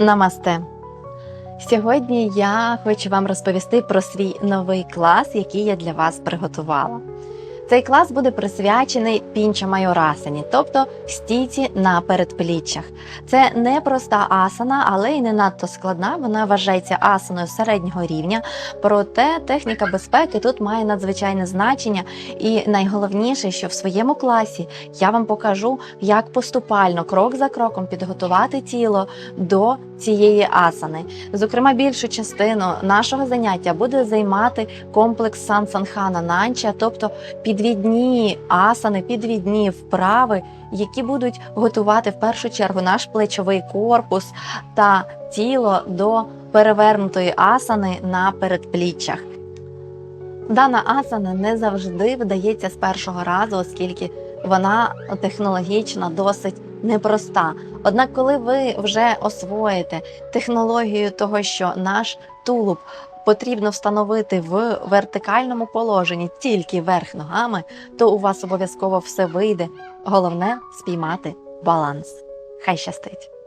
Намасте. Сьогодні я хочу вам розповісти про свій новий клас, який я для вас приготувала. Цей клас буде присвячений пінча майорасані, тобто стійці на передпліччях. Це не проста асана, але й не надто складна. Вона вважається асаною середнього рівня. Проте техніка безпеки тут має надзвичайне значення. І найголовніше, що в своєму класі я вам покажу, як поступально, крок за кроком, підготувати тіло до цієї асани. Зокрема, більшу частину нашого заняття буде займати комплекс сан санхана нанча, тобто підвідні асани, підвідні вправи, які будуть готувати в першу чергу наш плечовий корпус та тіло до перевернутої асани на передпліччях. Дана асана не завжди вдається з першого разу, оскільки вона технологічно досить непроста. Однак, коли ви вже освоїте технологію того, що наш тулуб потрібно встановити в вертикальному положенні тільки верх ногами, то у вас обов'язково все вийде. Головне спіймати баланс. Хай щастить!